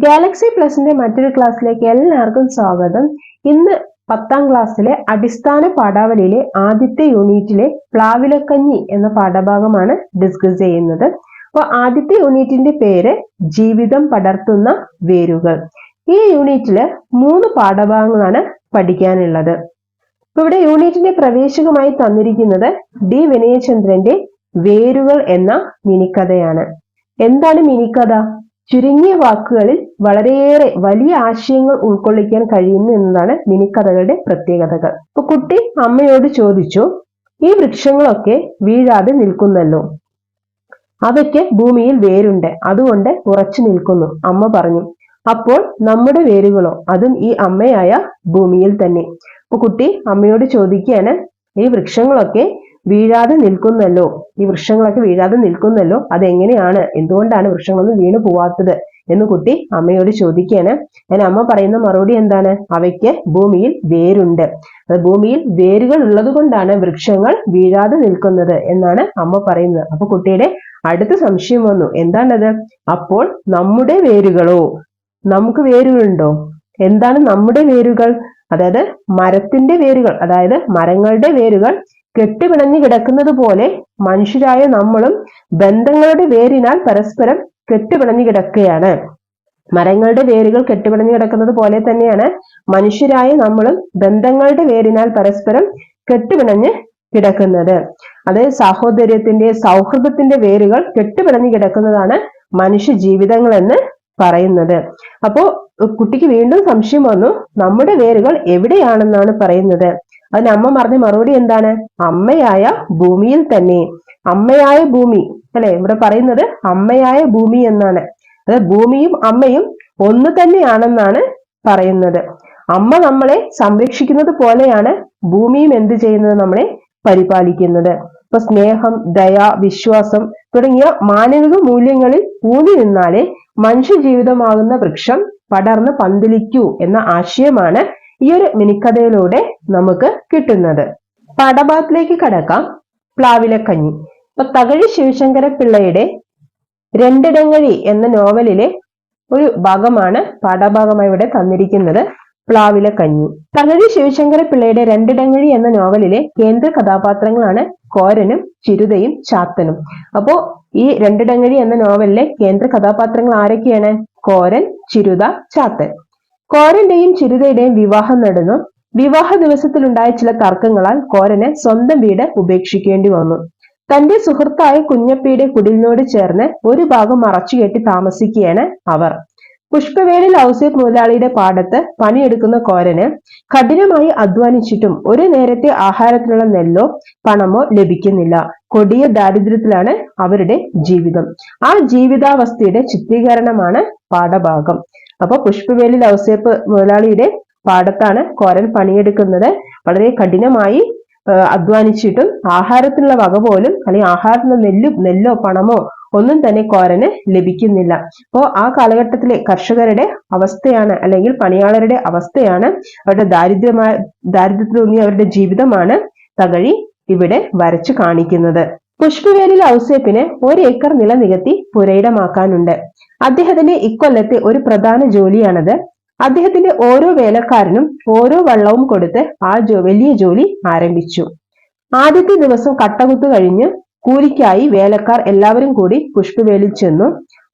Galaxy പ്ലസിന്റെ മറ്റൊരു ക്ലാസ്സിലേക്ക് എല്ലാവർക്കും സ്വാഗതം. ഇന്ന് പത്താം ക്ലാസ്സിലെ അടിസ്ഥാന പാഠാവലിയിലെ ആദ്യത്തെ യൂണിറ്റിലെ പ്ലാവിലക്കഞ്ഞി എന്ന പാഠഭാഗമാണ് ഡിസ്കസ് ചെയ്യുന്നത്. അപ്പോൾ ആദ്യത്തെ യൂണിറ്റിന്റെ പേര് ജീവിതം പടർത്തുന്ന വേരുകൾ. ഈ യൂണിറ്റിൽ മൂന്ന് പാഠഭാഗങ്ങളാണ് പഠിക്കാനുള്ളത്. ഇപ്പൊ ഇവിടെ യൂണിറ്റിന്റെ പ്രവേശകമായി തന്നിരിക്കുന്നത് ഡി വിനയചന്ദ്രന്റെ വേരുകൾ എന്ന മിനിക്കഥയാണ്. എന്താണ് മിനിക്കഥ? ചുരുങ്ങിയ വാക്കുകളിൽ വളരെയേറെ വലിയ ആശയങ്ങൾ ഉൾക്കൊള്ളിക്കാൻ കഴിയുന്നു എന്നതാണ് മിനിക്കഥകളുടെ പ്രത്യേകതകൾ. ഇപ്പൊ കുട്ടി അമ്മയോട് ചോദിച്ചു ഈ വൃക്ഷങ്ങളൊക്കെ വീഴാതെ നിൽക്കുന്നല്ലോ? അവയ്ക്ക് ഭൂമിയിൽ വേരുണ്ട് അതുകൊണ്ട് ഉറച്ചു നിൽക്കുന്നു അമ്മ പറഞ്ഞു. അപ്പോൾ നമ്മുടെ വേരുകളോ? അതും ഈ അമ്മയായ ഭൂമിയിൽ തന്നെ. അപ്പൊ കുട്ടി അമ്മയോട് ചോദിക്കുകയാണ് ഈ വൃക്ഷങ്ങളൊക്കെ വീഴാതെ നിൽക്കുന്നല്ലോ? ഈ വൃക്ഷങ്ങളൊക്കെ വീഴാതെ നിൽക്കുന്നല്ലോ? അതെങ്ങനെയാണ്? എന്തുകൊണ്ടാണ് വൃക്ഷങ്ങളൊന്നും വീണു പോവാത്തത്? എന്ന് കുട്ടി അമ്മയോട് ചോദിക്കുകയാണ്. ഞാൻ അമ്മ പറയുന്ന മറുപടി എന്താണ്? അവയ്ക്ക് ഭൂമിയിൽ വേരുണ്ട്. ഭൂമിയിൽ വേരുകൾ ഉള്ളത് കൊണ്ടാണ് വൃക്ഷങ്ങൾ വീഴാതെ നിൽക്കുന്നത് എന്നാണ് അമ്മ പറയുന്നത്. അപ്പൊ കുട്ടിയുടെ അടുത്ത സംശയം വന്നു. എന്താണത്? അപ്പോൾ നമ്മുടെ വേരുകളോ? നമുക്ക് വേരുകളുണ്ടോ? എന്താണ് നമ്മുടെ വേരുകൾ? അതായത് മരത്തിന്റെ വേരുകൾ അതായത് മരങ്ങളുടെ വേരുകൾ കെട്ടുപിണഞ്ഞു കിടക്കുന്നത് പോലെ മനുഷ്യരായ നമ്മളും ബന്ധങ്ങളുടെ വേരിനാൽ പരസ്പരം കെട്ടുപിണഞ്ഞു കിടക്കുകയാണ്. മരങ്ങളുടെ വേരുകൾ കെട്ടുപിണഞ്ഞു കിടക്കുന്നത് പോലെ തന്നെയാണ് മനുഷ്യരായ നമ്മളും ബന്ധങ്ങളുടെ വേരിനാൽ പരസ്പരം കെട്ടുപിണഞ്ഞ് കിടക്കുന്നത്. അത് സാഹോദര്യത്തിന്റെ സൗഹൃദത്തിന്റെ വേരുകൾ കെട്ടുപിണഞ്ഞു കിടക്കുന്നതാണ് മനുഷ്യ ജീവിതങ്ങൾ എന്ന് പറയുന്നത്. അപ്പോ കുട്ടിക്ക് വീണ്ടും സംശയം വന്നു നമ്മുടെ വേരുകൾ എവിടെയാണെന്നാണ് പറയുന്നത്? അതിന് അമ്മ പറഞ്ഞ മറുപടി എന്താണ്? അമ്മയായ ഭൂമിയിൽ തന്നെ. അമ്മയായ ഭൂമി അല്ലെ? ഇവിടെ പറയുന്നത് അമ്മയായ ഭൂമി എന്നാണ്. അത് ഭൂമിയും അമ്മയും ഒന്ന് തന്നെയാണെന്നാണ് പറയുന്നത്. അമ്മ നമ്മളെ സംരക്ഷിക്കുന്നത് പോലെയാണ് ഭൂമിയും എന്ത് ചെയ്യുന്നത് നമ്മളെ പരിപാലിക്കുന്നത്. ഇപ്പൊ സ്നേഹം ദയ വിശ്വാസം തുടങ്ങിയ മാനവിക മൂല്യങ്ങളിൽ ഊന്നി നിന്നാലേ മനുഷ്യ ജീവിതമാകുന്ന വൃക്ഷം പടർന്ന് പന്തലിക്കൂ എന്ന ആശയമാണ് ഈ ഒരു മിനിക്കഥയിലൂടെ നമുക്ക് കിട്ടുന്നത്. പാഠഭാഗത്തിലേക്ക് കടക്കാം. പ്ലാവിലക്കഞ്ഞി. ഇപ്പൊ തകഴി ശിവശങ്കര പിള്ളയുടെ രണ്ടിടങ്ങഴി എന്ന നോവലിലെ ഒരു ഭാഗമാണ് പാഠഭാഗമായി ഇവിടെ തന്നിരിക്കുന്നത് പ്ലാവിലക്കഞ്ഞി. തകഴി ശിവശങ്കര പിള്ളയുടെ രണ്ടിടങ്ങഴി എന്ന നോവലിലെ കേന്ദ്ര കഥാപാത്രങ്ങളാണ് കോരനും ചിരുതയും ചാത്തനും. അപ്പോ ഈ രണ്ടിടങ്ങഴി എന്ന നോവലിലെ കേന്ദ്ര കഥാപാത്രങ്ങൾ ആരൊക്കെയാണ്? കോരൻ ചിരുത ചാത്തൻ. കോരന്റെയും ചിരുതയുടെയും വിവാഹം നടന്നു. വിവാഹ ദിവസത്തിലുണ്ടായ ചില തർക്കങ്ങളാൽ കോരന് സ്വന്തം വീട് ഉപേക്ഷിക്കേണ്ടി വന്നു. തന്റെ സുഹൃത്തായ കുഞ്ഞപ്പിയുടെ കുടിലിനോട് ചേർന്ന് ഒരു ഭാഗം മറച്ചുകെട്ടി താമസിക്കുകയാണ് അവർ. പുഷ്പവേലിൽ ഔസേഫ് മുതലാളിയുടെ പാടത്ത് പണിയെടുക്കുന്ന കോരന് കഠിനമായി അധ്വാനിച്ചിട്ടും ഒരു നേരത്തെ ആഹാരത്തിനുള്ള നെല്ലോ പണമോ ലഭിക്കുന്നില്ല. കൊടിയ ദാരിദ്ര്യത്തിലാണ് അവരുടെ ജീവിതം. ആ ജീവിതാവസ്ഥയുടെ ചിത്രീകരണമാണ് പാഠഭാഗം. അപ്പൊ പുഷ്പവേലി ഔസേപ്പ് മുതലാളിയുടെ പാടത്താണ് കോരൻ പണിയെടുക്കുന്നത്. വളരെ കഠിനമായി അധ്വാനിച്ചിട്ടും ആഹാരത്തിനുള്ള വക പോലും അല്ലെങ്കിൽ ആഹാരത്തിനുള്ള നെല്ലും നെല്ലോ പണമോ ഒന്നും തന്നെ കോരന് ലഭിക്കുന്നില്ല. അപ്പോൾ ആ കാലഘട്ടത്തിലെ കർഷകരുടെ അവസ്ഥയാണ് അല്ലെങ്കിൽ പണിയാളരുടെ അവസ്ഥയാണ് അവരുടെ ദാരിദ്ര്യമായ ദാരിദ്ര്യത്തിലൊന്നി അവരുടെ ജീവിതമാണ് തകഴി ഇവിടെ വരച്ചു കാണിക്കുന്നത്. പുഷ്പവേലിൽ ഔസേപ്പിന് ഒരു ഏക്കർ നില നികത്തി പുരയിടമാക്കാനുണ്ട്. അദ്ദേഹത്തിന്റെ ഇക്കൊല്ലത്തെ ഒരു പ്രധാന ജോലിയാണത്. അദ്ദേഹത്തിന്റെ ഓരോ വേലക്കാരനും ഓരോ വള്ളവും കൊടുത്ത് ആ വലിയ ജോലി ആരംഭിച്ചു. ആദ്യത്തെ ദിവസം കട്ടകുത്തു കഴിഞ്ഞ് കൂലിക്കായി വേലക്കാർ എല്ലാവരും കൂടി പുഷ്പവേലിൽ ചെന്നു.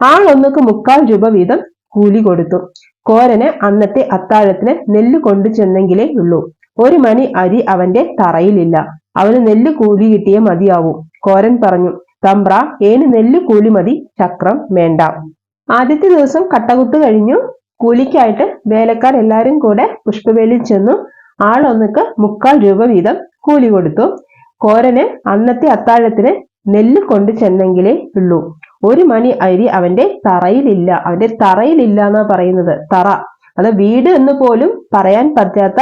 ആളൊന്നുക്ക് മുക്കാൽ രൂപ വീതം കൂലി കൊടുത്തു. കോരന് അന്നത്തെ അത്താഴത്തിന് നെല്ല് കൊണ്ടു ചെന്നെങ്കിലേ ഉള്ളൂ. ഒരു മണി അരി അവന്റെ തറയിലില്ല. അവന് നെല്ല് കൂലി കിട്ടിയേ മതിയാവൂ. കോരൻ പറഞ്ഞു തമ്പ്ര ഏന് നെല്ല് കൂലി മതി. ചക്രം വേണ്ട. ആദ്യത്തെ ദിവസം കട്ടകുത്ത് കഴിഞ്ഞു. കൂലിക്കായിട്ട് വേലക്കാർ എല്ലാരും കൂടെ പുഷ്പവേലിൽ ചെന്നു. ആളൊന്നുക്ക് മുക്കാൽ രൂപ വീതം കൂലി കൊടുത്തു. കോരന് അന്നത്തെ അത്താഴത്തിന് നെല്ല് കൊണ്ടു ചെന്നെങ്കിലേ ഉള്ളൂ. ഒരു മണി അരി അവന്റെ തറയിലില്ല. അവന്റെ തറയിലില്ല എന്നാ പറയുന്നത്. തറ. അത് വീട് എന്ന് പോലും പറയാൻ പറ്റാത്ത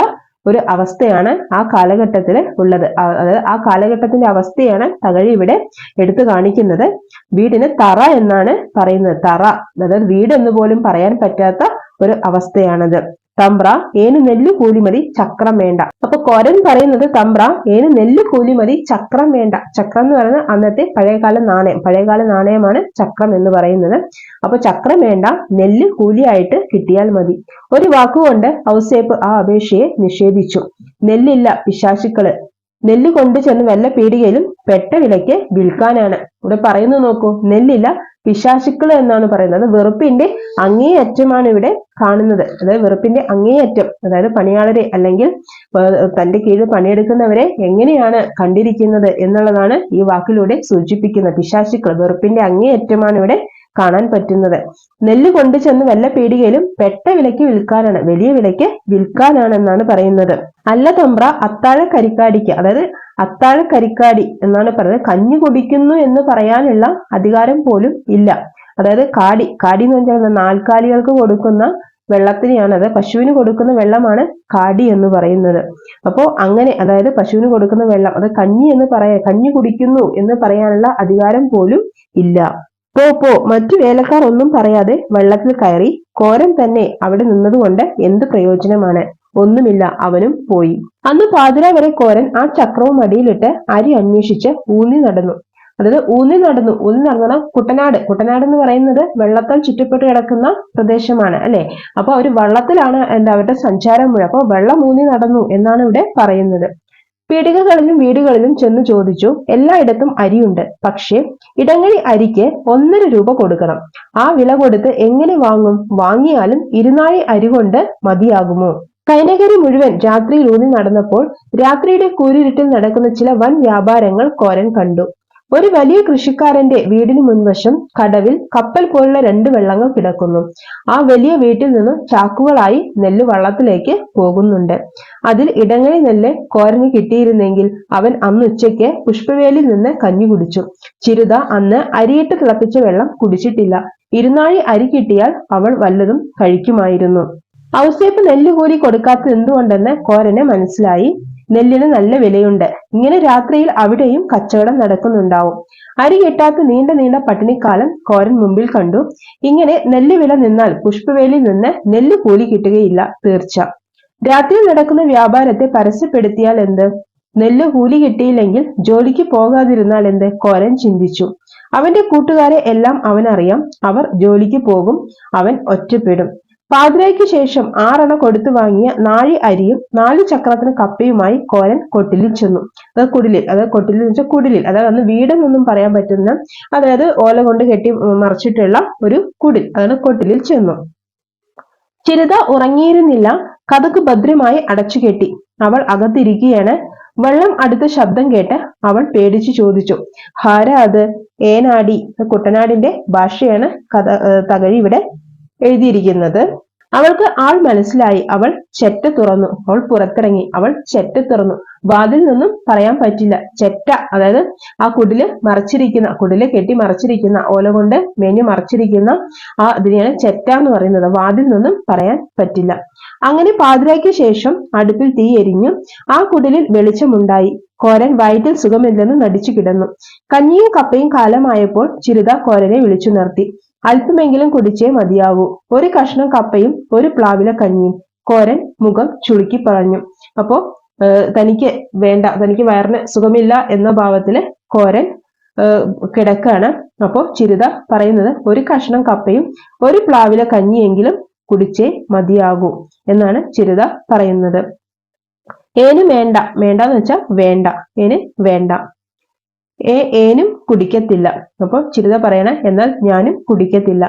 ഒരു അവസ്ഥയാണ് ആ കാലഘട്ടത്തിൽ ഉള്ളത്. അതായത് ആ കാലഘട്ടത്തിന്റെ അവസ്ഥയാണ് തകഴി ഇവിടെ എടുത്തു കാണിക്കുന്നത്. വീടിന് തറ എന്നാണ് പറയുന്നത്. തറ അതായത് വീട് എന്ന് പോലും പറയാൻ പറ്റാത്ത ഒരു അവസ്ഥയാണത്. തമ്പ്ര ഏന് നെല്ല് കൂലി മതി ചക്രം വേണ്ട. അപ്പൊ കൊരൻ പറയുന്നത് തമ്പ്ര ഏന് നെല്ല് കൂലി മതി ചക്രം വേണ്ട. ചക്രം എന്ന് പറയുന്നത് അന്നത്തെ പഴയകാല നാണയം. പഴയകാല നാണയമാണ് ചക്രം എന്ന് പറയുന്നത്. അപ്പൊ ചക്രം വേണ്ട നെല്ല് കൂലിയായിട്ട് കിട്ടിയാൽ മതി. ഒരു വാക്കുകൊണ്ട് ഔസേപ്പ് ആ അപേക്ഷയെ നിഷേധിച്ചു. നെല്ലില്ല പിശാശുക്കൾ നെല്ല് കൊണ്ടു ചെന്ന് വല്ല പീടികയിലും പെട്ട വിലയ്ക്ക് വിൽക്കാനാണ്. ഇവിടെ പറയുന്നു നോക്കൂ നെല്ലില്ല പിശാശുക്കൾ എന്നാണ് പറയുന്നത്. വെറുപ്പിന്റെ അങ്ങേയറ്റമാണ് ഇവിടെ കാണുന്നത്. അതായത് വെറുപ്പിന്റെ അങ്ങേയറ്റം അതായത് പണിയാളരെ അല്ലെങ്കിൽ തന്റെ കീഴിൽ പണിയെടുക്കുന്നവരെ എങ്ങനെയാണ് കണ്ടിരിക്കുന്നത് എന്നുള്ളതാണ് ഈ വാക്കിലൂടെ സൂചിപ്പിക്കുന്നത്. പിശാശുക്കൾ വെറുപ്പിന്റെ അങ്ങേയറ്റമാണ് ഇവിടെ കാണാൻ പറ്റുന്നത്. നെല്ല് കൊണ്ടു ചെന്ന് വല്ല പീടികയിലും പെട്ട വിലയ്ക്ക് വിൽക്കാനാണ് വലിയ വിലയ്ക്ക് വിൽക്കാനാണ് എന്നാണ് പറയുന്നത്. അല്ല തമ്പ്ര അത്താഴ കരിക്കാടിക്ക് അതായത് അത്താഴ കരിക്കാടി എന്നാണ് പറയുന്നത്. കഞ്ഞി കുടിക്കുന്നു എന്ന് പറയാനുള്ള അധികാരം പോലും ഇല്ല. അതായത് കാടി കാടി എന്ന് വെച്ചാൽ നാൽക്കാലികൾക്ക് കൊടുക്കുന്ന വെള്ളത്തിനെയാണ് അത് പശുവിന് കൊടുക്കുന്ന വെള്ളമാണ് കാടി എന്ന് പറയുന്നത്. അപ്പോൾ അങ്ങനെ അതായത് പശുവിന് കൊടുക്കുന്ന വെള്ളം അത് കഞ്ഞി എന്ന് പറയാ കഞ്ഞി കുടിക്കുന്നു എന്ന് പറയാനുള്ള അധികാരം പോലും ഇല്ല. പോ പോ. മറ്റു വേലക്കാർ ഒന്നും പറയാതെ വെള്ളത്തിൽ കയറി കോരൻ തന്നെ അവിടെ നിന്നതുകൊണ്ട് എന്ത് പ്രയോജനമാണ്? ഒന്നുമില്ല അവനും പോയി. അന്ന് പാതിര വരെ കോരൻ ആ ചക്രവും അടിയിലിട്ട് അരി അന്വേഷിച്ച് ഊന്നി നടന്നു. അതായത് ഊന്നി നടന്നു. ഊന്നി നടന്ന കുട്ടനാട്. കുട്ടനാട് എന്ന് പറയുന്നത് വെള്ളത്താൽ ചുറ്റപ്പെട്ട് കിടക്കുന്ന പ്രദേശമാണ് അല്ലെ? അപ്പൊ അവർ വള്ളത്തിലാണ് എന്താ അവരുടെ സഞ്ചാരം മുഴുവൻ. അപ്പൊ വെള്ളം ഊന്നി നടന്നു എന്നാണ് ഇവിടെ പറയുന്നത്. പീടികകളിലും വീടുകളിലും ചെന്ന് ചോദിച്ചു എല്ലായിടത്തും അരിയുണ്ട്. പക്ഷേ ഇടങ്ങഴി അരിക്ക് ഒന്നര രൂപ കൊടുക്കണം. ആ വില കൊടുത്ത് എങ്ങനെ വാങ്ങും? വാങ്ങിയാലും ഇരുനാഴി അരി കൊണ്ട് മതിയാകുമോ? കൈനകരി മുഴുവൻ രാത്രിയിൽ ഊന്നി നടന്നപ്പോൾ രാത്രിയുടെ കൂരിരുട്ടിൽ നടക്കുന്ന ചില വൻ വ്യാപാരങ്ങൾ കോരൻ കണ്ടു. ഒരു വലിയ കൃഷിക്കാരന്റെ വീടിന് മുൻവശം കടവിൽ കപ്പൽ പോലുള്ള രണ്ട് വെള്ളങ്ങൾ കിടക്കുന്നു. ആ വലിയ വീട്ടിൽ നിന്ന് ചാക്കുകളായി നെല്ല് വള്ളത്തിലേക്ക് പോകുന്നുണ്ട്. അതിൽ ഇടങ്ങഴി നെല്ല് കോരഞ്ഞു കിട്ടിയിരുന്നെങ്കിൽ അവൻ അന്ന് ഉച്ചയ്ക്ക് പുഷ്പവേലിൽ നിന്ന് കഞ്ഞി കുടിച്ചു. ചിരുത അന്ന് അരിയിട്ട് തിളപ്പിച്ച വെള്ളം കുടിച്ചിട്ടില്ല. ഇരുനാഴി അരി കിട്ടിയാൽ അവൾ വല്ലതും കഴിക്കുമായിരുന്നു. ഔസേപ്പ് നെല്ല് കൂലി കൊടുക്കാത്തത് എന്തുകൊണ്ടെന്ന് കോരന് മനസ്സിലായി. നെല്ലിന് നല്ല വിലയുണ്ട്. ഇങ്ങനെ രാത്രിയിൽ അവിടെയും കച്ചവടം നടക്കുന്നുണ്ടാവും. അരി കിട്ടാത്ത നീണ്ട നീണ്ട പട്ടിണിക്കാലം കോരൻ മുമ്പിൽ കണ്ടു. ഇങ്ങനെ നെല്ല് വില നിന്നാൽ പുഷ്പവേലിയിൽ നിന്ന് നെല്ല് കൂലി കിട്ടുകയില്ല തീർച്ച. രാത്രിയിൽ നടക്കുന്ന വ്യാപാരത്തെ പരസ്യപ്പെടുത്തിയാൽ എന്ത്? നെല്ല് കൂലി കിട്ടിയില്ലെങ്കിൽ ജോലിക്ക് പോകാതിരുന്നാൽ എന്ത്? കോരൻ ചിന്തിച്ചു. അവന്റെ കൂട്ടുകാരെ എല്ലാം അവനറിയാം. അവർ ജോലിക്ക് പോകും. അവൻ ഒറ്റപ്പെടും. പാതിരയ്ക്ക് ശേഷം ആറണ കൊടുത്തു വാങ്ങിയ നാഴി അരിയും നാല് ചക്രത്തിന് കപ്പയുമായി കോരൻ കൊട്ടിലിൽ ചെന്നു. അതായത് കുടിലിൽ അതായത് കൊട്ടിലിൽ വെച്ചാൽ കുടിലിൽ. അതായത് അന്ന് വീടെന്നൊന്നും പറയാൻ പറ്റുന്ന അതായത് ഓല കൊണ്ട് കെട്ടി മറിച്ചിട്ടുള്ള ഒരു കുടിൽ അതാണ് കൊട്ടിലിൽ ചെന്നു. ചിരിത ഉറങ്ങിയിരുന്നില്ല കഥക്ക് ഭദ്രമായി അടച്ചു കെട്ടി. അവൾ അകത്തിരിക്കുകയാണ്. വെള്ളം അടുത്ത ശബ്ദം കേട്ട് അവൾ പേടിച്ചു ചോദിച്ചു ഹാര അത്? ഏനാടി? കുട്ടനാടിന്റെ ഭാഷയാണ് കഥ തകഴി ഇവിടെ എഴുതിയിരിക്കുന്നത്. അവൾക്ക് ആൾ മനസ്സിലായി. അവൾ ചെറ്റ തുറന്നു. അവൾ പുറത്തിറങ്ങി. അവൾ ചെറ്റ തുറന്നു. വാതിൽ നിന്നും പറയാൻ പറ്റില്ല. ചെറ്റ അതായത് ആ കുടിൽ മറച്ചിരിക്കുന്ന കുടിൽ കെട്ടി മറച്ചിരിക്കുന്ന ഓല കൊണ്ട് മേഞ്ഞു മറച്ചിരിക്കുന്ന ആ ഇതിനെയാണ് ചെറ്റ എന്ന് പറയുന്നത്. വാതിൽ നിന്നും പറയാൻ പറ്റില്ല. അങ്ങനെ പാതിരാക്കിയ ശേഷം അടുപ്പിൽ തീ എരിഞ്ഞു ആ കുടിലിൽ വെളിച്ചമുണ്ടായി. കോരൻ വയറ്റിൽ സുഖമില്ലെന്ന് നടിച്ചു കിടന്നു. കഞ്ഞിയും കപ്പയും കാലമായപ്പോൾ ചിരുത കോരനെ വിളിച്ചു നിർത്തി. അല്പമെങ്കിലും കുടിച്ചേ മതിയാവൂ. ഒരു കഷ്ണം കപ്പയും ഒരു പ്ലാവില കഞ്ഞിയും. കോരൻ മുഖം ചുളുക്കി പറഞ്ഞു. അപ്പോ തനിക്ക് വേണ്ട തനിക്ക് വയറിന് സുഖമില്ല എന്ന ഭാവത്തിൽ കോരൻ കിടക്കാണ്. അപ്പോ ചിരിത പറയുന്നത് ഒരു കഷ്ണം കപ്പയും ഒരു പ്ലാവില കഞ്ഞിയെങ്കിലും കുടിച്ചേ മതിയാകൂ എന്നാണ് ചിരിത പറയുന്നത്. ഏന് വേണ്ട വേണ്ടെന്ന് വെച്ചാൽ വേണ്ട. ഏന് വേണ്ട. ഏ ഏനും കുടിക്കത്തില്ല. അപ്പൊ ചിരിത പറയണ എന്നാൽ ഞാനും കുടിക്കത്തില്ല.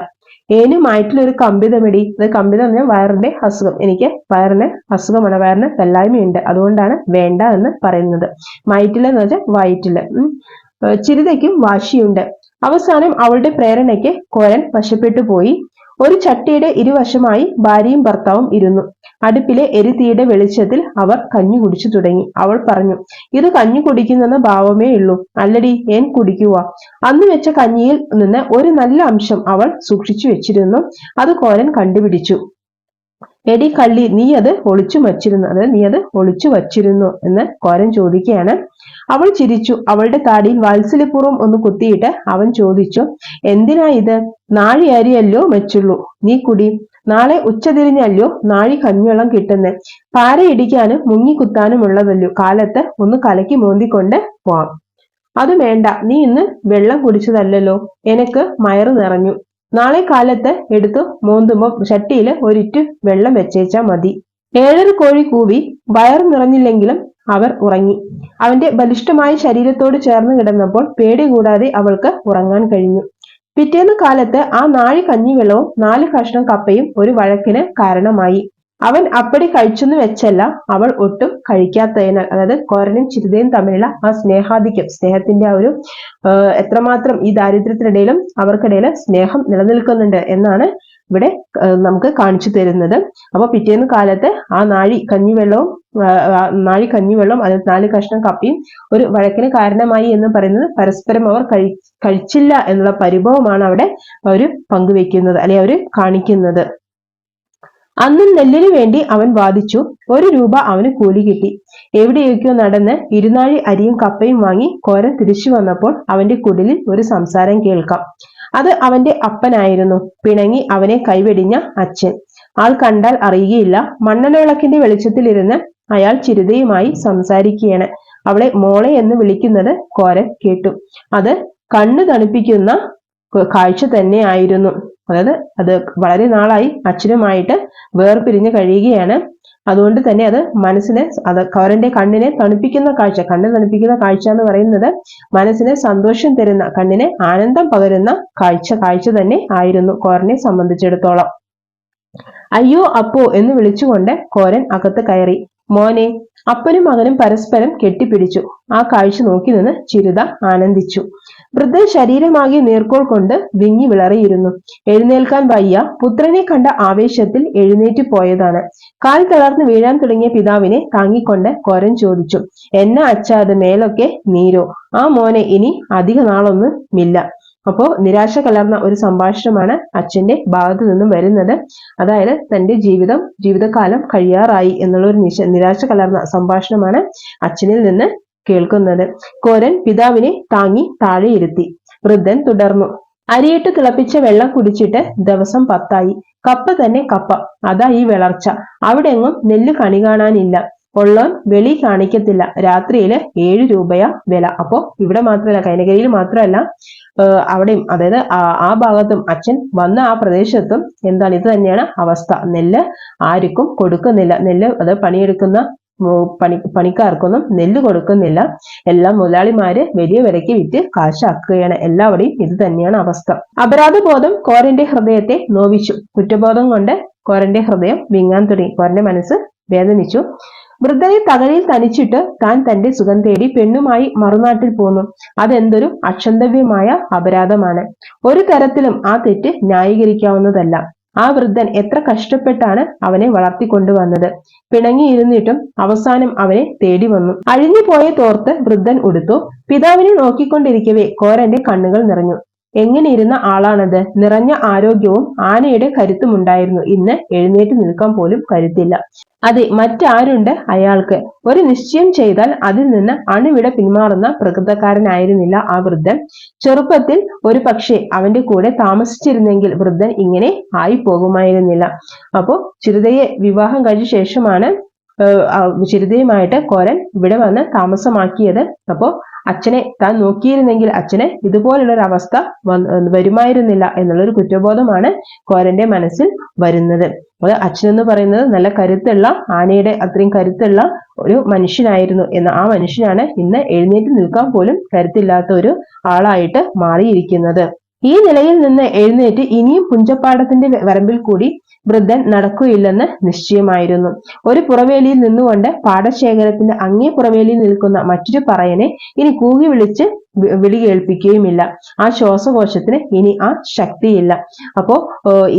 ഏനുമായിട്ടുള്ള ഒരു കമ്പിതമെടി അത് കമ്പിതം പറഞ്ഞാൽ വയറിന്റെ അസുഖം. എനിക്ക് വയറിന് അസുഖമാണ് വയറിന് വെല്ലായ്മയുണ്ട്. അതുകൊണ്ടാണ് വേണ്ട എന്ന് പറയുന്നത്. മയറ്റിലെന്ന് വെച്ചാൽ വയറ്റിൽ ചിരിതയ്ക്കും വാശിയുണ്ട്. അവസാനം അവളുടെ പ്രേരണയ്ക്ക് കോരൻ വശപ്പെട്ടു പോയി. ഒരു ചട്ടിയുടെ ഇരുവശമായി ഭാര്യയും ഭർത്താവും ഇരുന്നു. അടുപ്പിലെ എരിതീയുടെ വെളിച്ചത്തിൽ അവർ കഞ്ഞു കുടിച്ചു തുടങ്ങി. അവൾ പറഞ്ഞു ഇത് കഞ്ഞു കുടിക്കുന്നെന്ന ഭാവമേ ഉള്ളൂ. അല്ലടി ഏൻ കുടിക്കുക? അന്ന് വെച്ച കഞ്ഞിയിൽ നിന്ന് ഒരു നല്ല അംശം അവൾ സൂക്ഷിച്ചു വെച്ചിരുന്നു. അത് കോരൻ കണ്ടുപിടിച്ചു. എടി കള്ളി നീ അത് ഒളിച്ചു വച്ചിരുന്നു അതായത് നീ അത് ഒളിച്ചു വച്ചിരുന്നു എന്ന് കോരൻ ചോദിക്കുകയാണ്. അവൾ ചിരിച്ചു. അവളുടെ താടിയിൽ വാത്സല്യപൂർവം ഒന്ന് കുത്തിയിട്ട് അവൻ ചോദിച്ചു എന്തിനാ ഇത്? നാഴി അരിയല്ലോ വെച്ചുള്ളൂ നീ കുടി. നാളെ ഉച്ചതിരിഞ്ഞല്ലോ നാഴി കഞ്ഞിവെള്ളം കിട്ടുന്നേ. പാരയിടിക്കാനും മുങ്ങിക്കുത്താനും ഉള്ളതല്ലോ കാലത്ത് ഒന്ന് കലക്കി മോന്തിക്കൊണ്ട് പോവാം. അത് വേണ്ട. നീ ഇന്ന് വെള്ളം കുടിച്ചതല്ലല്ലോ. എനക്ക് മയറ് നിറഞ്ഞു. നാളെ കാലത്ത് എടുത്തു മോന്തുമ്പോ ചട്ടിയിൽ ഒരിറ്റു വെള്ളം വെച്ചേച്ചാ മതി. ഏഴര കോഴി കൂവി വയർ നിറഞ്ഞില്ലെങ്കിലും അവർ ഉറങ്ങി. അവന്റെ ബലിഷ്ഠമായ ശരീരത്തോട് ചേർന്ന് കിടന്നപ്പോൾ പേടി കൂടാതെ അവൾക്ക് ഉറങ്ങാൻ കഴിഞ്ഞു. പിറ്റേന്ന് കാലത്ത് ആ നാഴി കഞ്ഞിവെള്ളവും നാല് കഷ്ണം കപ്പയും ഒരു വഴക്കിന് കാരണമായി. അവൻ അപ്പടി കഴിച്ചെന്ന് വെച്ചല്ല അവൾ ഒട്ടും കഴിക്കാത്തതിനാൽ അതായത് കോരനും ചിരുതയും തമ്മിലുള്ള ആ സ്നേഹാധിക്യം സ്നേഹത്തിന്റെ ആ ഒരു എത്രമാത്രം ഈ ദാരിദ്ര്യത്തിനിടയിലും അവർക്കിടയിൽ സ്നേഹം നിലനിൽക്കുന്നുണ്ട് എന്നാണ് ഇവിടെ നമുക്ക് കാണിച്ചു തരുന്നത്. അപ്പൊ പിറ്റേന്ന് കാലത്ത് ആ നാഴി കഞ്ഞിവെള്ളവും നാഴി കഞ്ഞിവെള്ളം അതിൽ നാല് കഷ്ണം കപ്പിയും ഒരു വഴക്കിന് കാരണമായി എന്ന് പറയുന്നത് പരസ്പരം അവർ കഴി കഴിച്ചില്ല എന്നുള്ള പരിഭവമാണ് അവിടെ അവർ പങ്കുവെക്കുന്നത് അല്ലെ അവർ കാണിക്കുന്നത്. അന്നും നെല്ലിനു വേണ്ടി അവൻ വാദിച്ചു. ഒരു രൂപ അവന് കൂലി കിട്ടി. എവിടെയൊക്കെയോ നടന്ന് ഇരുനാഴി അരിയും കപ്പയും വാങ്ങി കോരൻ തിരിച്ചു വന്നപ്പോൾ അവന്റെ കുടിലിൽ ഒരു സംസാരം കേൾക്കാം. അത് അവന്റെ അപ്പനായിരുന്നു. പിണങ്ങി അവനെ കൈവെടിഞ്ഞ അച്ഛൻ. ആൾ കണ്ടാൽ അറിയുകയില്ല. മണ്ണനവിളക്കിന്റെ വിളക്കിന്റെ വെളിച്ചത്തിലിരുന്ന് അയാൾ ചിരുതയുമായി സംസാരിക്കുകയാണ്. അവളെ മോളെ എന്ന് വിളിക്കുന്നത് കോരൻ കേട്ടു. അത് കണ്ണു തണുപ്പിക്കുന്ന കാഴ്ച തന്നെയായിരുന്നു. അതായത് അത് വളരെ നാളായി അച്ഛനുമായിട്ട് വേർപിരിഞ്ഞ് കഴിയുകയാണ്. അതുകൊണ്ട് തന്നെ അത് മനസ്സിനെ അത് കോരന്റെ കണ്ണിനെ തണുപ്പിക്കുന്ന കാഴ്ച കണ്ണ് തണുപ്പിക്കുന്ന കാഴ്ച എന്ന് പറയുന്നത് മനസ്സിന് സന്തോഷം തരുന്ന കണ്ണിനെ ആനന്ദം പകരുന്ന കാഴ്ച കാഴ്ച തന്നെ ആയിരുന്നു കോരനെ സംബന്ധിച്ചിടത്തോളം. അയ്യോ അപ്പോ എന്ന് വിളിച്ചുകൊണ്ട് കോരൻ അകത്ത് കയറി. മോനെ അപ്പനും മകനും പരസ്പരം കെട്ടിപ്പിടിച്ചു. ആ കാഴ്ച നോക്കി നിന്ന് ചിരുത ആനന്ദിച്ചു. വൃദ്ധൻ ശരീരമാകെ നേർക്കോൾ കൊണ്ട് വിങ്ങി വിളറിയിരുന്നു. എഴുന്നേൽക്കാൻ വയ്യ. പുത്രനെ കണ്ട ആവേശത്തിൽ എഴുന്നേറ്റ് പോയതാണ്. കാൽ തളർന്ന് വീഴാൻ തുടങ്ങിയ പിതാവിനെ താങ്ങിക്കൊണ്ട് കൊരൻ ചോദിച്ചു എന്നാ അച്ഛാ അത് മേലൊക്കെ നീരോ? ആ മോനെ ഇനി അധിക നാളൊന്നും ഇല്ല. അപ്പോ നിരാശ കലർന്ന ഒരു സംഭാഷണമാണ് അച്ഛന്റെ ഭാഗത്തു നിന്നും വരുന്നത്. അതായത് തന്റെ ജീവിതം ജീവിതകാലം കഴിയാറായി എന്നുള്ള ഒരു നിശ നിരാശ കലർന്ന സംഭാഷണമാണ് അച്ഛനിൽ നിന്ന് കേൾക്കുന്നത്. കോരൻ പിതാവിനെ താങ്ങി താഴെയിരുത്തി വൃദ്ധൻ തുടർന്നു. അരിയിട്ട് തിളപ്പിച്ച വെള്ളം കുടിച്ചിട്ട് ദിവസം പത്തായി. കപ്പ തന്നെ കപ്പ. അതാ ഈ വിളർച്ച. അവിടെ എങ്ങും നെല്ല് കണി കാണാനില്ല. ഉള്ളവൻ വെളി കാണിക്കത്തില്ല. രാത്രിയിൽ ഏഴ് രൂപയാ വില. അപ്പോ ഇവിടെ മാത്രമല്ല കൈനഗിരിയിൽ മാത്രമല്ല അവിടെയും അതായത് ആ ഭാഗത്തും അച്ഛൻ വന്ന ആ പ്രദേശത്തും എന്താണ് ഇത് തന്നെയാണ് അവസ്ഥ. നെല്ല് ആർക്കും കൊടുക്കുന്നില്ല. നെല്ല് അത് പണിയെടുക്കുന്ന പണി പണിക്കാർക്കൊന്നും നെല്ല് കൊടുക്കുന്നില്ല. എല്ലാം മുതലാളിമാര് വലിയ വിലയ്ക്ക് വിറ്റ് കാശാക്കുകയാണ്. എല്ലാവരുടെയും ഇത് തന്നെയാണ് അവസ്ഥ. അപരാധബോധം കോരന്റെ ഹൃദയത്തെ നോവിച്ചു. കുറ്റബോധം കൊണ്ട് കോരന്റെ ഹൃദയം വിങ്ങാൻ തുടങ്ങി. കോരന്റെ മനസ്സ് വേദനിച്ചു. വൃദ്ധനെ തകഴിയിൽ തനിച്ചിട്ട് താൻ തന്റെ സുഖം തേടി പെണ്ണുമായി മറുനാട്ടിൽ പോന്നു. അതെന്തൊരു അക്ഷന്തവ്യമായ അപരാധമാണ്. ഒരു തരത്തിലും ആ തെറ്റ് ന്യായീകരിക്കാവുന്നതല്ല. ആ വൃദ്ധൻ എത്ര കഷ്ടപ്പെട്ടാണ് അവനെ വളർത്തിക്കൊണ്ടുവന്നത്. പിണങ്ങിയിരുന്നിട്ടും അവസാനം അവനെ തേടി വന്നു. അഴിഞ്ഞു പോയ തോർത്ത് വൃദ്ധൻ ഉടുത്തു. പിതാവിനെ നോക്കിക്കൊണ്ടിരിക്കവേ കോരന്റെ കണ്ണുകൾ നിറഞ്ഞു. എങ്ങനെ ഇരുന്ന ആളാണത്? നിറഞ്ഞ ആരോഗ്യവും ആനയുടെ കരുത്തുമുണ്ടായിരുന്നു. ഇന്ന് എഴുന്നേറ്റ് നിൽക്കാൻ പോലും കരുത്തില്ല. അതെ മറ്റാരുണ്ട് അയാൾക്ക്? ഒരു നിശ്ചയം ചെയ്താൽ അതിൽ നിന്ന് അണുവിട പിന്മാറുന്ന പ്രകൃതക്കാരനായിരുന്നില്ല ആ വൃദ്ധൻ. ചെറുപ്പത്തിൽ ഒരു പക്ഷേ അവന്റെ കൂടെ താമസിച്ചിരുന്നെങ്കിൽ വൃദ്ധൻ ഇങ്ങനെ ആയി പോകുമായിരുന്നില്ല അപ്പോ ചിരുതയെ വിവാഹം കഴിഞ്ഞ ശേഷമാണ് ചിരുതയുമായിട്ട് കോരൻ ഇവിടെ വന്ന് താമസമാക്കിയത്. അപ്പോ അച്ഛനെ താൻ നോക്കിയിരുന്നെങ്കിൽ അച്ഛനെ ഇതുപോലുള്ള ഒരു അവസ്ഥ വരുമായിരുന്നില്ല എന്നുള്ളൊരു കുറ്റബോധമാണ് കോരന്റെ മനസ്സിൽ വരുന്നത്. അത് അച്ഛനെന്ന് പറയുന്നത് നല്ല കരുത്തുള്ള ആനയുടെ അത്രയും കരുത്തുള്ള ഒരു മനുഷ്യനായിരുന്നു എന്ന ആ മനുഷ്യനാണ് ഇന്ന് എഴുന്നേറ്റ് നിൽക്കാൻ പോലും കരുത്തില്ലാത്ത ഒരു ആളായിട്ട് മാറിയിരിക്കുന്നത്. ഈ നിലയിൽ നിന്ന് എഴുന്നേറ്റ് ഇനിയും പുഞ്ചപ്പാടത്തിന്റെ വരമ്പിൽ കൂടി വൃദ്ധൻ നടക്കുകയില്ലെന്ന് നിശ്ചയമായിരുന്നു. ഒരു പുറവേലിയിൽ നിന്നുകൊണ്ട് പാടശേഖരത്തിന്റെ അങ്ങേ പുറവേലിയിൽ നിൽക്കുന്ന മറ്റൊരു പറയനെ ഇനി കൂകി വിളിച്ച് വിളി കേൾപ്പിക്കുകയുമില്ല ആ ശ്വാസകോശത്തിന് ഇനി ആ ശക്തിയില്ല. അപ്പോ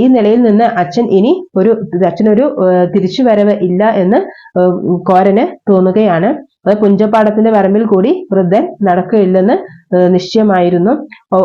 ഈ നിലയിൽ നിന്ന് അച്ഛൻ ഇനി ഒരു അച്ഛനൊരു തിരിച്ചുവരവ് ഇല്ല എന്ന് കോരന് തോന്നുകയാണ്. അത് കുഞ്ചപ്പാടത്തിന്റെ വരമ്പിൽ കൂടി വൃദ്ധൻ നടക്കുകയില്ലെന്ന് നിശ്ചയമായിരുന്നു.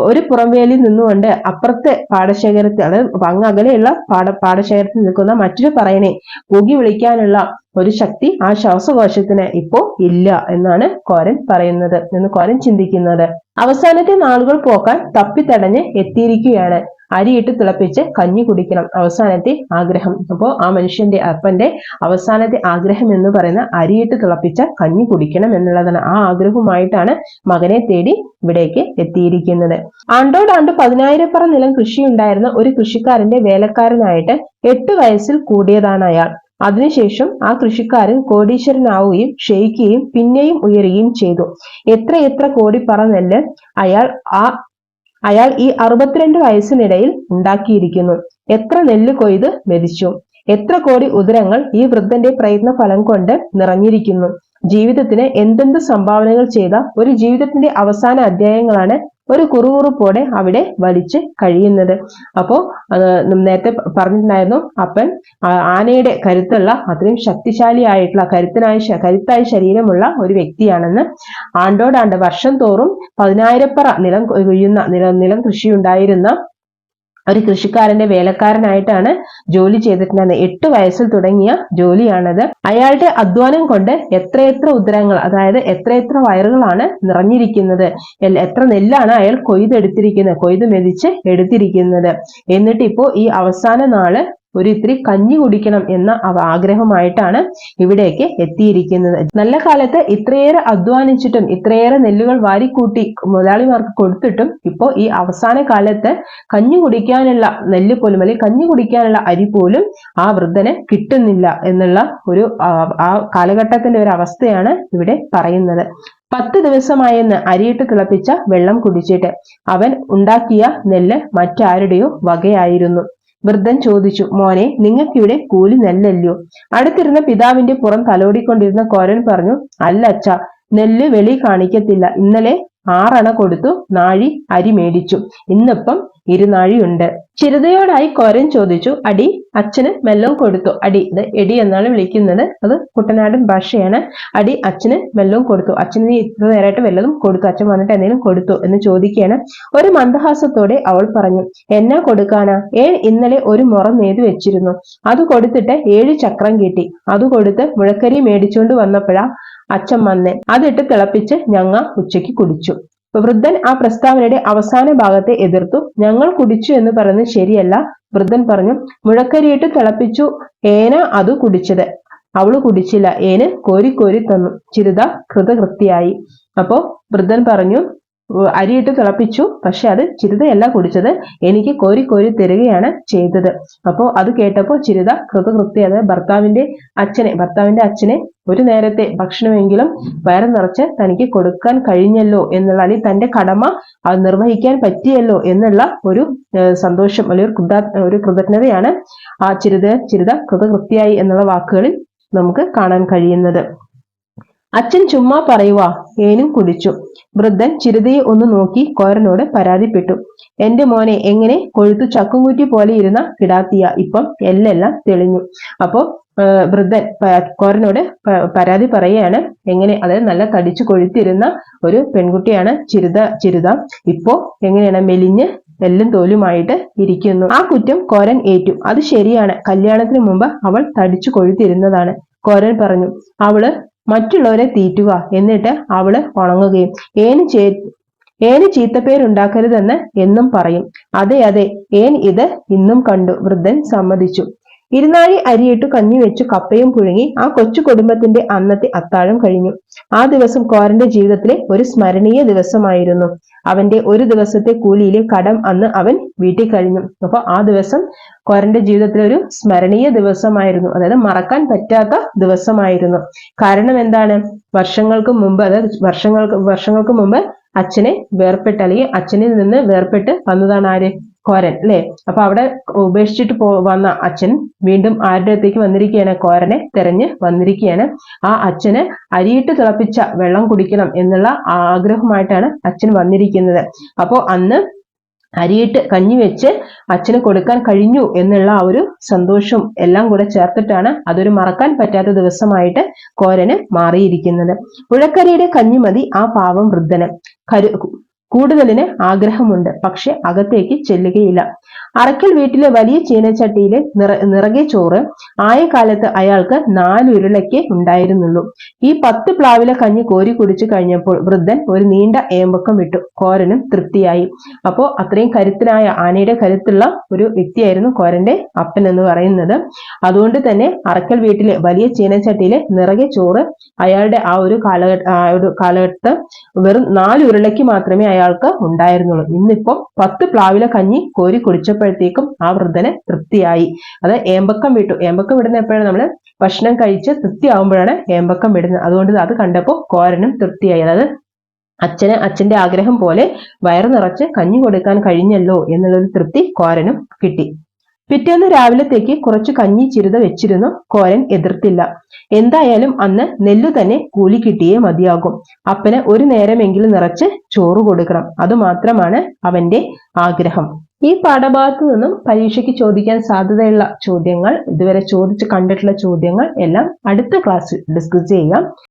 ഒരു പുറംവേലിൽ നിന്നുകൊണ്ട് അപ്പുറത്തെ പാടശേഖരത്തിൽ അതായത് അങ്ങ് അകലെയുള്ള പാട പാടശേഖരത്തിൽ നിൽക്കുന്ന മറ്റൊരു പറയനെ കൂകി വിളിക്കാനുള്ള ഒരു ശക്തി ആ ശ്വാസകോശത്തിന് ഇപ്പോ ഇല്ല എന്നാണ് കോരൻ പറയുന്നത് എന്ന് കോരൻ ചിന്തിക്കുന്നത്. അവസാനത്തെ നാളുകൾ പോക്കാൻ തപ്പിത്തടഞ്ഞ് എത്തിയിരിക്കുകയാണ്. അരിയിട്ട് തിളപ്പിച്ച് കഞ്ഞി കുടിക്കണം. അവസാനത്തെ ആഗ്രഹം. അപ്പോൾ ആ മനുഷ്യന്റെ അപ്പന്റെ അവസാനത്തെ ആഗ്രഹം എന്ന് പറയുന്ന അരിയിട്ട് തിളപ്പിച്ച കഞ്ഞി കുടിക്കണം എന്നുള്ളതാണ്. ആ ആഗ്രഹവുമായിട്ടാണ് മകനെ തേടി ഇവിടേക്ക് എത്തിയിരിക്കുന്നത്. ആണ്ടോടാണ്ട് പതിനായിരപ്പറ നിലം കൃഷിയുണ്ടായിരുന്ന ഒരു കൃഷിക്കാരന്റെ വേലക്കാരനായിട്ട് എട്ട് വയസ്സിൽ കൂടിയതാണ് അയാൾ. അതിനുശേഷം ആ കൃഷിക്കാരൻ കോടീശ്വരനാവുകയും ക്ഷയിക്കുകയും പിന്നെയും ഉയരുകയും ചെയ്തു. എത്ര എത്ര കോടി പറ നെല്ല് അയാൾ ആ അയാൾ ഈ അറുപത്തിരണ്ട് വയസ്സിനിടയിൽ ഉണ്ടാക്കിയിരിക്കുന്നു. എത്ര നെല്ല് കൊയ്ത് മെതിച്ചു. എത്ര കോടി ഉദരങ്ങൾ ഈ വൃദ്ധന്റെ പ്രയത്ന ഫലം കൊണ്ട് നിറഞ്ഞിരിക്കുന്നു. ജീവിതത്തിന് എന്തെന്ത് സംഭാവനകൾ ചെയ്ത ഒരു ജീവിതത്തിന്റെ അവസാന അധ്യായങ്ങളാണ് ഒരു കുറുകുറുപ്പോടെ അവിടെ വലിച്ച് കഴിയുന്നത്. അപ്പോ നേരത്തെ പറഞ്ഞിട്ടുണ്ടായിരുന്നു അപ്പൻ ആനയുടെ കരുത്തുള്ള അത്രയും ശക്തിശാലിയായിട്ടുള്ള കരുത്തനായ കരുത്തായ ശരീരമുള്ള ഒരു വ്യക്തിയാണെന്ന് ആണ്ടോടാണ്ട് വർഷം തോറും പതിനായിരപ്പറ നിലം കൊയ്യുന്ന നിലം നിലം കൃഷി ഉണ്ടായിരുന്ന ഒരു കൃഷിക്കാരന്റെ വേലക്കാരനായിട്ടാണ് ജോലി ചെയ്തിട്ടുണ്ടായിരുന്നത്. എട്ട് വയസ്സിൽ തുടങ്ങിയ ജോലിയാണത്. അയാളുടെ അധ്വാനം കൊണ്ട് എത്രയെത്ര ഉദരങ്ങൾ അതായത് എത്രയെത്ര വയറുകളാണ് നിറഞ്ഞിരിക്കുന്നത് എത്ര നെല്ലാണ് അയാൾ കൊയ്തെടുത്തിരിക്കുന്നത് കൊയ്ത് മെതിച്ച് എടുത്തിരിക്കുന്നത്. എന്നിട്ട് ഇപ്പോ ഈ അവസാന നാൾ ഒരു ഇത്തിരി കഞ്ഞി കുടിക്കണം എന്ന ആഗ്രഹമായിട്ടാണ് ഇവിടേക്ക് എത്തിയിരിക്കുന്നത്. നല്ല കാലത്ത് ഇത്രയേറെ അധ്വാനിച്ചിട്ടും ഇത്രയേറെ നെല്ലുകൾ വാരിക്കൂട്ടി മുതലാളിമാർക്ക് കൊടുത്തിട്ടും ഇപ്പോൾ ഈ അവസാന കാലത്ത് കഞ്ഞി കുടിക്കാനുള്ള നെല്ല് പോലും അല്ലെങ്കിൽ കഞ്ഞി കുടിക്കാനുള്ള അരി പോലും ആ വൃദ്ധന് കിട്ടുന്നില്ല എന്നുള്ള ഒരു ആ കാലഘട്ടത്തിന്റെ ഒരു അവസ്ഥയാണ് ഇവിടെ പറയുന്നത്. പത്ത് ദിവസമായെന്ന് അരിയിട്ട് തിളപ്പിച്ച വെള്ളം കുടിച്ചിട്ട് അവൻ ഉണ്ടാക്കിയ നെല്ല് മറ്റാരുടെയോ വകയായിരുന്നു. വൃദ്ധൻ ചോദിച്ചു മോനെ നിങ്ങൾക്കിവിടെ കൂലി നെല്ലല്ലോ അടുത്തിരുന്ന പിതാവിന്റെ പുറം തലോടിക്കൊണ്ടിരുന്ന കോരൻ പറഞ്ഞു അല്ല അച്ഛ നെല്ല് വെളി കാണിക്കത്തില്ല. ഇന്നലെ ആറണ കൊടുത്തു നാഴി അരി മേടിച്ചു. ഇന്നിപ്പം ഇരുനാഴിയുണ്ട്. ചിരതയോടായി കോരൻ ചോദിച്ചു അടി അച്ഛന് മെല്ലം കൊടുത്തു. അടി ഇത് എടി എന്നാണ് വിളിക്കുന്നത്. അത് കുട്ടനാടൻ ഭാഷയാണ്. അടി അച്ഛന് മെല്ലം കൊടുത്തു. അച്ഛന് നീ ഇത്ര നേരമായിട്ട് വല്ലതും കൊടുത്തു. അച്ഛൻ വന്നിട്ട് എന്തെങ്കിലും കൊടുത്തു എന്ന് ചോദിക്കുകയാണ്. ഒരു മന്ദഹാസത്തോടെ അവൾ പറഞ്ഞു എന്നാ കൊടുക്കാനാ? ഏൻ ഇന്നലെ ഒരു മുറം നേതു വെച്ചിരുന്നു. അത് കൊടുത്തിട്ട് ഏഴ് ചക്രം കിട്ടി. അത് കൊടുത്ത് മുഴക്കരി മേടിച്ചുകൊണ്ട് വന്നപ്പോഴാ അച്ഛൻ വന്നേ. അതിട്ട് തിളപ്പിച്ച് ഞങ്ങ ഉച്ചയ്ക്ക് കുടിച്ചു. വൃദ്ധൻ ആ പ്രസ്താവനയുടെ അവസാന ഭാഗത്തെ എതിർത്തു. ഞങ്ങൾ കുടിച്ചു എന്ന് പറയുന്നത് ശരിയല്ല. വൃദ്ധൻ പറഞ്ഞു മുഴക്കരിയിട്ട് തിളപ്പിച്ചു. ഏന അത് കുടിച്ചത്. അവൾ കുടിച്ചില്ല. ഏന് കോരി കോരി തന്നു. ചിരുത കൃതകൃത്യായി. അപ്പോ വൃദ്ധൻ പറഞ്ഞു അരിയിട്ട് തിളപ്പിച്ചു. പക്ഷെ അത് ചിരുതയല്ല കുടിച്ചത്. എനിക്ക് കോരി കോരി തരികയാണ് ചെയ്തത്. അപ്പോൾ അത് കേട്ടപ്പോൾ ചിരുത കൃതകൃത്യ അത് ഭർത്താവിന്റെ അച്ഛനെ ഭർത്താവിന്റെ അച്ഛനെ ഒരു നേരത്തെ ഭക്ഷണമെങ്കിലും വയറ് നിറച്ച് തനിക്ക് കൊടുക്കാൻ കഴിഞ്ഞല്ലോ എന്നുള്ള അല്ലെങ്കിൽ തന്റെ കടമ അത് നിർവഹിക്കാൻ പറ്റിയല്ലോ എന്നുള്ള ഒരു സന്തോഷം അല്ലെങ്കിൽ ഒരു കൃത ഒരു കൃതജ്ഞതയാണ് ആ ചിരുത ചിരുത കൃതകൃത്യായി എന്നുള്ള വാക്കുകളിൽ നമുക്ക് കാണാൻ കഴിയുന്നത്. അച്ഛൻ ചുമ്മാ പറയുവാ ഏനും കുടിച്ചു വൃദ്ധൻ ചിരുതയെ ഒന്ന് നോക്കി കോരനോട് പരാതിപ്പെട്ടു. എന്റെ മോനെ എങ്ങനെ? കൊഴുത്തു ചക്കുംകുറ്റി പോലെ ഇരുന്ന കിടാത്തിയ. ഇപ്പം എല്ലെല്ലാം തെളിഞ്ഞു. അപ്പോ വൃദ്ധൻ കോരനോട് പരാതി പറയുകയാണ് എങ്ങനെ? അതായത് നല്ല തടിച്ചു കൊഴുത്തിരുന്ന ഒരു പെൺകുട്ടിയാണ് ചിരുത ചിരുത. ഇപ്പോ എങ്ങനെയാണ്? മെലിഞ്ഞ് എല്ലും തോലുമായിട്ട് ഇരിക്കുന്നു. ആ കുറ്റം കോരൻ ഏറ്റു. അത് ശരിയാണ്. കല്യാണത്തിന് മുമ്പ് അവൾ തടിച്ചു കൊഴുത്തിരുന്നതാണ്. കോരൻ പറഞ്ഞു. അവൾ മറ്റുള്ളവരെ തീറ്റുക എന്നിട്ട് അവൾ ഉണങ്ങുകയും. ഏന് ചേ ഏന് ചീത്തപ്പേരുണ്ടാക്കരുതെന്ന് എന്നും പറയും. അതെ അതെ ഏൻ ഇത് ഇന്നും കണ്ടു. വൃദ്ധൻ സമ്മതിച്ചു. ഇരുനാഴി അരിയിട്ടു കഞ്ഞി വെച്ചു കപ്പയും പുഴുങ്ങി ആ കൊച്ചു കുടുംബത്തിന്റെ അന്നത്തെ അത്താഴം കഴിഞ്ഞു. ആ ദിവസം കോരന്റെ ജീവിതത്തിലെ ഒരു സ്മരണീയ ദിവസമായിരുന്നു. അവന്റെ ഒരു ദിവസത്തെ കൂലിയിലെ കടം അന്ന് അവൻ വീട്ടിൽ കഴിഞ്ഞു. അപ്പൊ ആ ദിവസം കോരന്റെ ജീവിതത്തിലെ ഒരു സ്മരണീയ ദിവസമായിരുന്നു. അതായത് മറക്കാൻ പറ്റാത്ത ദിവസമായിരുന്നു. കാരണം എന്താണ്? വർഷങ്ങൾക്ക് മുമ്പ് അതായത് വർഷങ്ങൾക്ക് വർഷങ്ങൾക്ക് മുമ്പ് അച്ഛനെ വേർപെട്ട് അല്ലെങ്കിൽ അച്ഛനിൽ നിന്ന് വേർപെട്ട് വന്നതാണ് ആര്? കോരൻ അല്ലെ? അപ്പൊ അവിടെ ഉപേക്ഷിച്ചിട്ട് പോ വന്ന അച്ഛൻ വീണ്ടും ആരുടെ അടുത്തേക്ക് വന്നിരിക്കുകയാണ്? കോരനെ തെരഞ്ഞ് വന്നിരിക്കുകയാണ്. ആ അച്ഛന് അരിയിട്ട് തിളപ്പിച്ച വെള്ളം കുടിക്കണം എന്നുള്ള ആഗ്രഹമായിട്ടാണ് അച്ഛൻ വന്നിരിക്കുന്നത്. അപ്പോൾ അന്ന് അരിയിട്ട് കഞ്ഞി വെച്ച് അച്ഛന് കൊടുക്കാൻ കഴിഞ്ഞു എന്നുള്ള ആ ഒരു സന്തോഷം എല്ലാം കൂടെ ചേർത്തിട്ടാണ് അതൊരു മറക്കാൻ പറ്റാത്ത ദിവസമായിട്ട് കോരന് മാറിയിരിക്കുന്നത്. ഉഴക്കരയുടെ കഞ്ഞി മതി ആ പാവം വൃദ്ധന്. കരു കൂടുതലിന് ആഗ്രഹമുണ്ട്. പക്ഷെ അകത്തേക്ക് ചെല്ലുകയില്ല. അറക്കൽ വീട്ടിലെ വലിയ ചീനച്ചട്ടിയിലെ നിറ നിറകെ ചോറ് ആയ കാലത്ത് അയാൾക്ക് നാലുരുളയ്ക്ക് ഉണ്ടായിരുന്നുള്ളൂ. ഈ പത്ത് പ്ലാവിലെ കഞ്ഞി കോരി കുടിച്ചു കഴിഞ്ഞപ്പോൾ വൃദ്ധൻ ഒരു നീണ്ട ഏമ്പക്കം വിട്ടു. കോരനും തൃപ്തിയായി. അപ്പോ അത്രയും കരുത്തനായ ആനയുടെ കരുത്തുള്ള ഒരു വ്യക്തിയായിരുന്നു കോരന്റെ അപ്പൻ എന്ന് പറയുന്നത്. അതുകൊണ്ട് തന്നെ അറക്കൽ വീട്ടിലെ വലിയ ചീനച്ചട്ടിയിലെ നിറകെ ചോറ് അയാളുടെ ആ ഒരു കാലഘട്ട ആ ഒരു കാലഘട്ടത്ത് വെറും നാലുരുളയ്ക്ക് മാത്രമേ മാത്രമേ അയാൾക്ക് ഉണ്ടായിരുന്നുള്ളൂ. ഇന്നിപ്പം പത്ത് പ്ലാവിലെ കഞ്ഞി കോരി കുടിച്ചപ്പോഴത്തേക്കും ആ വൃദ്ധന് തൃപ്തിയായി. അത് ഏമ്പക്കം വിട്ടു. ഏമ്പക്കം വിടുന്ന എപ്പോഴാണ് നമ്മൾ ഭക്ഷണം കഴിച്ച് തൃപ്തിയാവുമ്പോഴാണ് ഏമ്പക്കം വിടുന്നത്. അതുകൊണ്ട് അത് കണ്ടപ്പോൾ കോരനും തൃപ്തിയായി. അതായത് അച്ഛന് അച്ഛന്റെ ആഗ്രഹം പോലെ വയറു നിറച്ച് കഞ്ഞി കൊടുക്കാൻ കഴിഞ്ഞല്ലോ എന്നുള്ളൊരു തൃപ്തി കോരനും കിട്ടി. പിറ്റേന്ന് രാവിലത്തേക്ക് കുറച്ച് കഞ്ഞി ചിരുത വെച്ചിരുന്നു കോരൻ എതിർത്തില്ല. എന്തായാലും അന്ന് നെല്ലു തന്നെ കൂലി കിട്ടിയേ മതിയാകും. അപ്പന് ഒരു നേരമെങ്കിലും നിറച്ച് ചോറ് കൊടുക്കണം. അതുമാത്രമാണ് അവന്റെ ആഗ്രഹം. ഈ പാഠഭാഗത്ത് നിന്നും പരീക്ഷയ്ക്ക് ചോദിക്കാൻ സാധ്യതയുള്ള ചോദ്യങ്ങൾ ഇതുവരെ ചോദിച്ച് കണ്ടിട്ടുള്ള ചോദ്യങ്ങൾ എല്ലാം അടുത്ത ക്ലാസ്സിൽ ഡിസ്കസ് ചെയ്യാം.